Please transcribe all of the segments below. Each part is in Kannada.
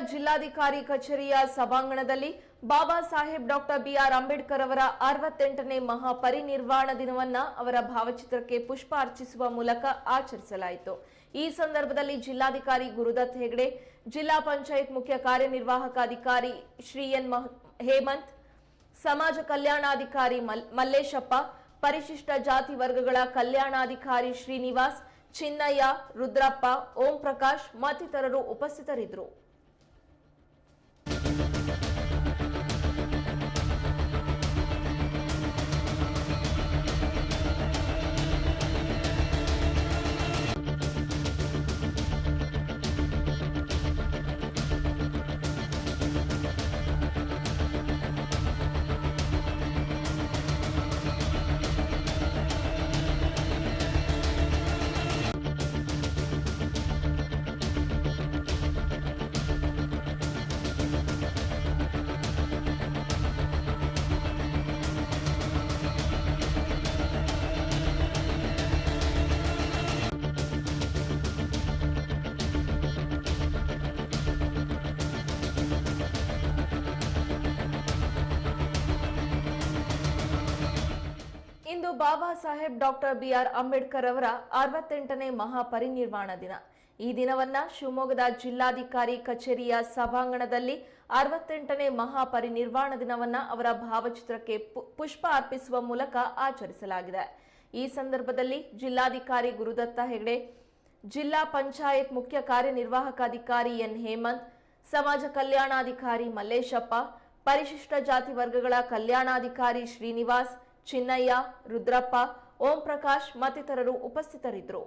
ಜಿಲ್ಲಾಧಿಕಾರಿ ಕಚೇರಿಯ ಸಭಾಂಗಣದಲ್ಲಿ Baba Saheb doctor B R Ambedkar ಅವರ ಅರವತ್ತೆಂಟನೇ ಮಹಾಪರಿನಿರ್ವಾಣ ದಿನವನ್ನ ಅವರ ಭಾವಚಿತ್ರಕ್ಕೆ ಪುಷ್ಪ ಅರ್ಚಿಸುವ ಮೂಲಕ ಆಚರಿಸಲಾಯಿತು. ಈ ಸಂದರ್ಭದಲ್ಲಿ ಜಿಲ್ಲಾಧಿಕಾರಿ ಗುರುದತ್ ಹೆಗಡೆ, ಜಿಲ್ಲಾ ಪಂಚಾಯತ್ ಮುಖ್ಯ ಕಾರ್ಯನಿರ್ವಾಹಕ ಅಧಿಕಾರಿ ಶ್ರೀ ಎನ್ ಹೇಮಂತ್, ಸಮಾಜ ಕಲ್ಯಾಣಾಧಿಕಾರಿ ಮಲ್- ಮಲ್ಲೇಶಪ್ಪ, ಪರಿಶಿಷ್ಟ ಜಾತಿ ವರ್ಗಗಳ ಕಲ್ಯಾಣಾಧಿಕಾರಿ ಶ್ರೀನಿವಾಸ್, ಚಿನ್ನಯ್ಯ, ರುದ್ರಪ್ಪ ಓಂ ಪ್ರಕಾಶ್ ಮತ್ತಿತರರು ಉಪಸ್ಥಿತರಿದ್ದರು. Baba Saheb doctor B R Ambedkar ಅವರ ಅರವತ್ತೆಂಟನೇ ಮಹಾಪರಿನಿರ್ವಾಣ ದಿನ. ಈ ದಿನವನ್ನ ಶಿವಮೊಗ್ಗದ ಜಿಲ್ಲಾಧಿಕಾರಿ ಕಚೇರಿಯ ಸಭಾಂಗಣದಲ್ಲಿ ಅರವತ್ತೆಂಟನೇ ಮಹಾಪರಿನಿರ್ವಾಣ ದಿನವನ್ನ ಅವರ ಭಾವಚಿತ್ರಕ್ಕೆ ಪುಷ್ಪ ಅರ್ಪಿಸುವ ಮೂಲಕ ಆಚರಿಸಲಾಗಿದೆ. ಈ ಸಂದರ್ಭದಲ್ಲಿ ಜಿಲ್ಲಾಧಿಕಾರಿ ಗುರುದತ್ತ ಹೆಗಡೆ, ಜಿಲ್ಲಾ ಪಂಚಾಯತ್ ಮುಖ್ಯ ಕಾರ್ಯನಿರ್ವಾಹಕ ಅಧಿಕಾರಿ ಎನ್ ಹೇಮಂತ್, ಸಮಾಜ ಕಲ್ಯಾಣಾಧಿಕಾರಿ ಮಲ್ಲೇಶಪ್ಪ, ಪರಿಶಿಷ್ಟ ಜಾತಿ ವರ್ಗಗಳ ಕಲ್ಯಾಣಾಧಿಕಾರಿ ಶ್ರೀನಿವಾಸ್ ಚಿನ್ನಯ್ಯ ರುದ್ರಪ್ಪ ಓಂ ಪ್ರಕಾಶ್ ಮತ್ತಿತರರು ಉಪಸ್ಥಿತರಿದ್ದರು.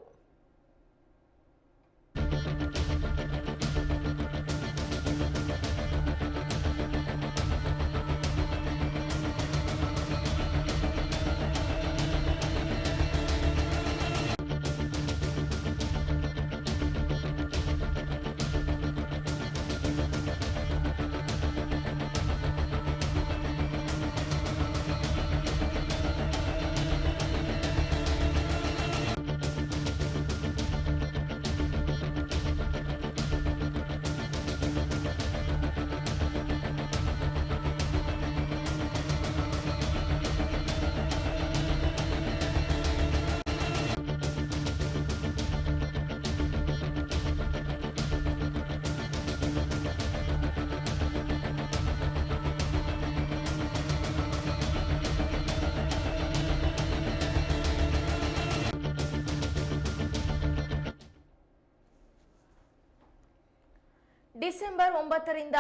ಡಿಸೆಂಬರ್ ಒಂಬತ್ತರಿಂದ